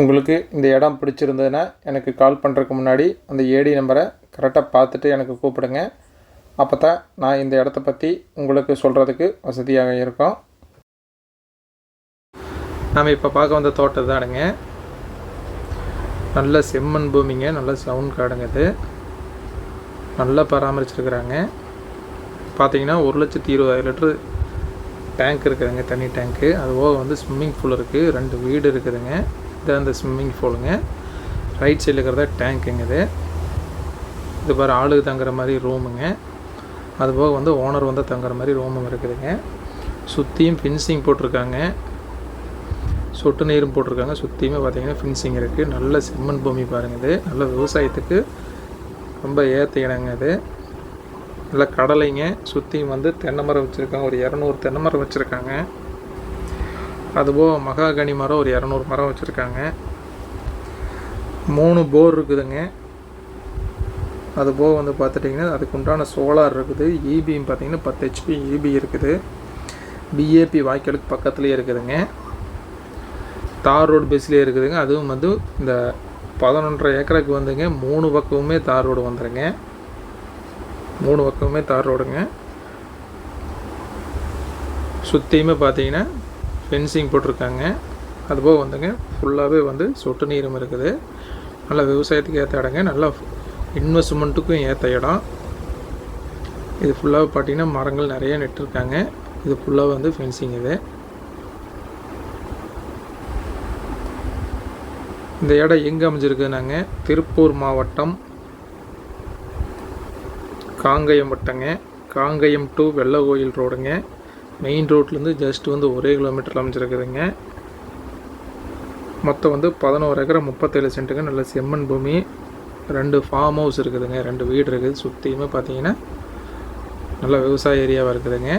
உங்களுக்கு இந்த இடம் பிடிச்சிருந்ததுன்னா எனக்கு கால் பண்ணுறதுக்கு முன்னாடி அந்த ஏடி நம்பரை கரெக்டாக பார்த்துட்டு எனக்கு கூப்பிடுங்க. அப்போ தான் நான் இந்த இடத்த பற்றி உங்களுக்கு சொல்கிறதுக்கு வசதியாக இருக்கும். நாம் இப்போ பார்க்க வந்த தோட்டம் தானுங்க நல்ல செம்மண் பூமிங்க. நல்ல சவுண்ட் காடுங்க இது. நல்லா பராமரிச்சிருக்கிறாங்க. பார்த்தீங்கன்னா ஒரு லட்சத்தி இருபதாயிரம் லிட்ரு டேங்க் இருக்குதுங்க. தண்ணி டேங்க்கு அது போக வந்து ஸ்விம்மிங் பூல் இருக்குது ரெண்டு வீடு இருக்குதுங்க. இதான் இந்த ஸ்விம்மிங் பூலுங்க. ரைட் சைடில் இருக்கிறத டேங்க்குங்க இது இது பாரு ஆளுக்கு தங்குற மாதிரி ரூமுங்க அதுபோக வந்து ஓனர் வந்து தங்குற மாதிரி ரூமும் இருக்குதுங்க. சுற்றியும் ஃபின்சிங் போட்டிருக்காங்க. சொட்டு நீரும் போட்டிருக்காங்க. சுற்றியுமே பார்த்தீங்கன்னா ஃபின்சிங் இருக்குது நல்ல செம்மண் பூமி பாருங்கள் இது. நல்ல விவசாயத்துக்கு ரொம்ப ஏற்ற இடங்க இது. நல்லா கடலைங்க. சுற்றியும் வந்து தென்னை மரம் வச்சுருக்காங்க. ஒரு இரநூறு தென்னை மரம் வச்சுருக்காங்க. அதுபோக மகாகனி மரம் ஒரு இரநூறு மரம் வச்சுருக்காங்க. மூணு போர் இருக்குதுங்க. அது போக வந்து பார்த்துட்டிங்கன்னா அதுக்கு உண்டான சோலார் இருக்குது. இபின்னு பார்த்தீங்கன்னா பத்து ஹெச்பி இபி இருக்குது. பிஏபி வாய்க்காலுக்கு பக்கத்துலேயே இருக்குதுங்க. தார் ரோடு பேஸ்லேயே இருக்குதுங்க. அதுவும் வந்து இந்த பதினொன்றரை ஏக்கருக்கு வந்துங்க. மூணு பக்கமுமே தார் ரோடு வந்துடுங்க மூணு பக்கமுமே தார் ரோடுங்க. சுற்றியுமே பார்த்தீங்கன்னா ஃபென்சிங் போட்டிருக்காங்க. அதுபோக வந்துங்க ஃபுல்லாகவே வந்து சொட்டு நீரும் இருக்குது. நல்லா விவசாயத்துக்கு ஏற்ற இடங்க. நல்லா இன்வெஸ்ட்மெண்ட்டுக்கும் ஏற்ற இடம். இது ஃபுல்லாக பார்த்தீங்கன்னா மரங்கள் நிறைய நட்டுருக்காங்க. இது ஃபுல்லாக வந்து ஃபென்சிங் இது. இந்த இடம் எங்கே அமைஞ்சிருக்குனாங்க திருப்பூர் மாவட்டம் காங்கயம் வட்டங்க. காங்கயம் டு வெள்ளை கோயில் ரோடுங்க. மெயின் ரோட்லேருந்து ஜஸ்ட் வந்து ஒரே கிலோமீட்டர் அமைஞ்சிருக்குதுங்க. மொத்தம் வந்து பதினோரு ஏக்கரை முப்பத்தேழு சென்ட்டுங்க. நல்ல செம்மண் பூமி ரெண்டு ஃபார்ம் ஹவுஸ் இருக்குதுங்க. ரெண்டு வீடு இருக்குது. சுற்றியுமே பார்த்தீங்கன்னா நல்ல விவசாய ஏரியாவாக இருக்குதுங்க.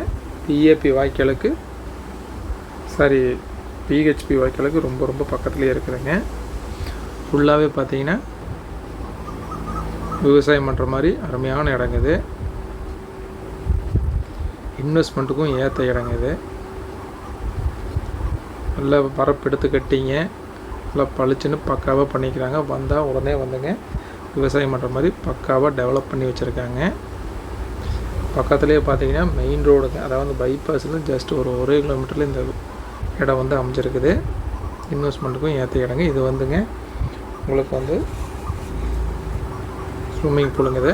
பிஏபி வாய்க்காலுக்கு சாரி பிஹெச்பி வாய்க்காலுக்கு ரொம்ப ரொம்ப பக்கத்துலேயே இருக்குதுங்க. ஃபுல்லாகவே பார்த்தீங்கன்னா விவசாயம் பண்ணுற மாதிரி அருமையான இடங்குது இன்வெஸ்ட்மெண்ட்டுக்கும் ஏற்ற இடங்க இது. நல்லா பரப்பு எடுத்து கட்டிங்க. நல்லா பளிச்சுன்னு பக்காவாக பண்ணிக்கிறாங்க. வந்தால் உடனே வந்துங்க. விவசாயம் பண்ணுற மாதிரி பக்காவாக டெவலப் பண்ணி வச்சுருக்காங்க. பக்கத்துலேயே பார்த்தீங்கன்னா மெயின் ரோடுங்க அதாவது பைபாஸ்லேருந்து ஜஸ்ட் ஒரு ஒரே கிலோமீட்டரில் இந்த இடம் வந்து அமைஞ்சிருக்குது. இன்வெஸ்ட்மெண்ட்டுக்கும் ஏற்ற இடங்க இது வந்துங்க உங்களுக்கு வந்து ஸ்விம்மிங் பூலுங்க இது.